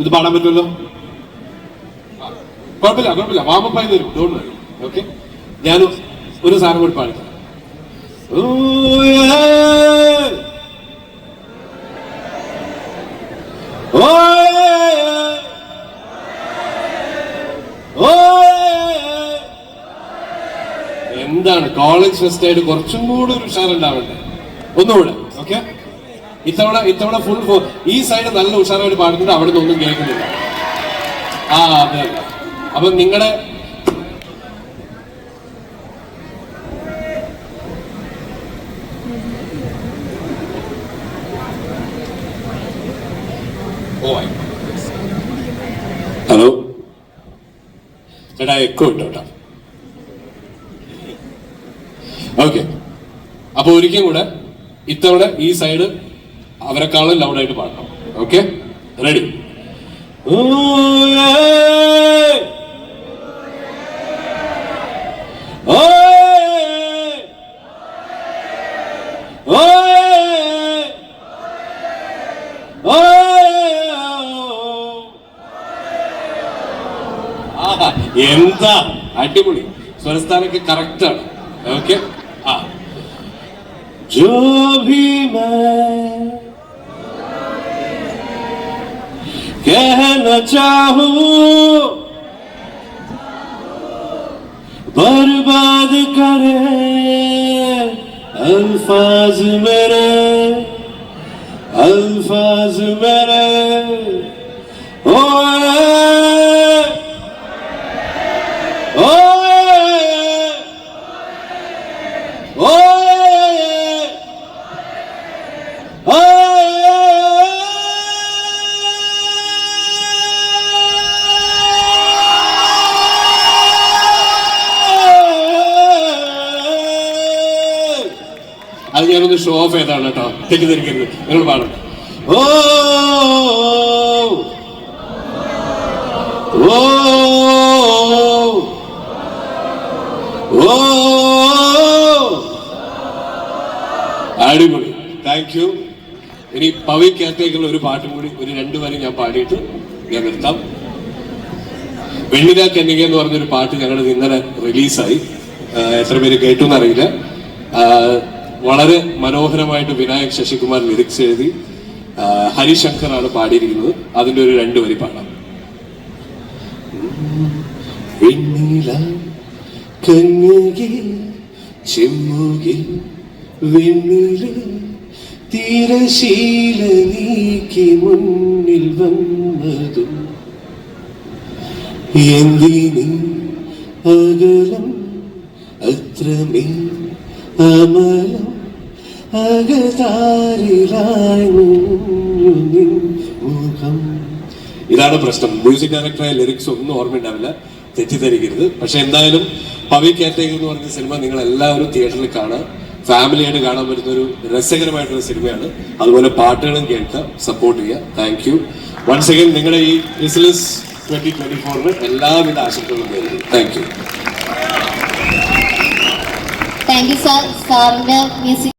ഇത് പാടാൻ പറ്റുമല്ലോ? കുഴപ്പമില്ല കുഴപ്പമില്ല. വാമപ്പായി തരും. ഡോണ്ട് ഓക്കെ ഞാൻ ഒരു സാധനം കൂടി പാടി. എന്താണ്? കോളേജ് ഫെസ്റ്റ് ആയിട്ട് കുറച്ചും കൂടെ ഒരു ഉഷാറുണ്ടാവണ്ടേ? ഒന്നുകൂടെ. ഓക്കെ ഇത്തവണ ഇത്തവണ ഫുൾ ഈ സൈഡ് നല്ല ഉഷാറായിട്ട് പാടുന്നുണ്ട് അവിടെ നിന്നൊന്നും കേൾക്കുന്നില്ല. ആ അതെ അപ്പൊ നിങ്ങളുടെ ഹലോ? ചേട്ടാ എക്കോ ഇട്ടോ കേട്ടോ ഓക്കെ. അപ്പൊ ഒരിക്കലും കൂടെ ഇത്തവണ ഈ സൈഡ് അവരെക്കാളും ലൗഡായിട്ട് പാടണം. ഓക്കെ റെഡി എന്താ? അടിപൊളി. സ്വരസ്ഥാനൊക്കെ കറക്റ്റാണ് ഓക്കെ ആ. ജോ भी कहना चाहूं बर्बाद करे अल्फाज मेरे अल्फाज मेरे ओए ओए അത് ഞാനൊന്ന് ഷോ ഓഫ് ചെയ്താണ് കേട്ടോ തെറ്റിദ്ധരിക്കരുത് നിങ്ങൾ പാടും ഓ ഓ ഓ അടിപൊളി താങ്ക് യു ഇനി പവി പവിക്കകത്തേക്കുള്ള ഒരു പാട്ടും കൂടി ഒരു രണ്ടു വരെ ഞാൻ പാടിയിട്ട് ഞാൻ നിർത്താം വെണ്ണില കന്യക എന്ന് പറഞ്ഞൊരു പാട്ട് ഞങ്ങളുടെ ഇന്നലെ റിലീസായി എത്ര പേര് കേട്ടു എന്നറിയില്ല വളരെ മനോഹരമായിട്ട് വിനായക് ശശികുമാർ ലിറിക്സ് എഴുതി ആണ് പാടിയിരിക്കുന്നത്. അതിന്റെ ഒരു രണ്ടു വരി പാടാം. വെണ്ണില കന്യകി ചെമ്മുകിൽ വെണ്ണിൽ തിരശീല നീക്കി മുന്നിൽ വന്നതും. എന്തിനി അകലം അത്രമേ അമലം ഇതാണ് പ്രശ്നം. മ്യൂസിക് ഡയറക്ടറായ ലിറിക്സ് ഒന്നും ഓർമ്മയുണ്ടാവില്ല. തെറ്റിദ്ധരിക്കരുത്. പക്ഷെ എന്തായാലും പവി കാറ്റേക്ക് എന്ന് പറഞ്ഞ സിനിമ നിങ്ങൾ എല്ലാവരും തിയേറ്ററിൽ കാണുക. ഫാമിലിയായിട്ട് കാണാൻ പറ്റുന്ന ഒരു രസകരമായിട്ടുള്ള സിനിമയാണ്. അതുപോലെ പാട്ടുകളും കേൾക്കുക സപ്പോർട്ട് ചെയ്യുക. താങ്ക് യു വൺസ് അഗൈൻ നിങ്ങളുടെ ഈ ബിസിനസ് ട്വന്റി ട്വന്റി ഫോറിന് എല്ലാവിധ ആശംസകളും നേരുന്നു. Thank you thank you sir സാറിന്റെ മ്യൂസിക്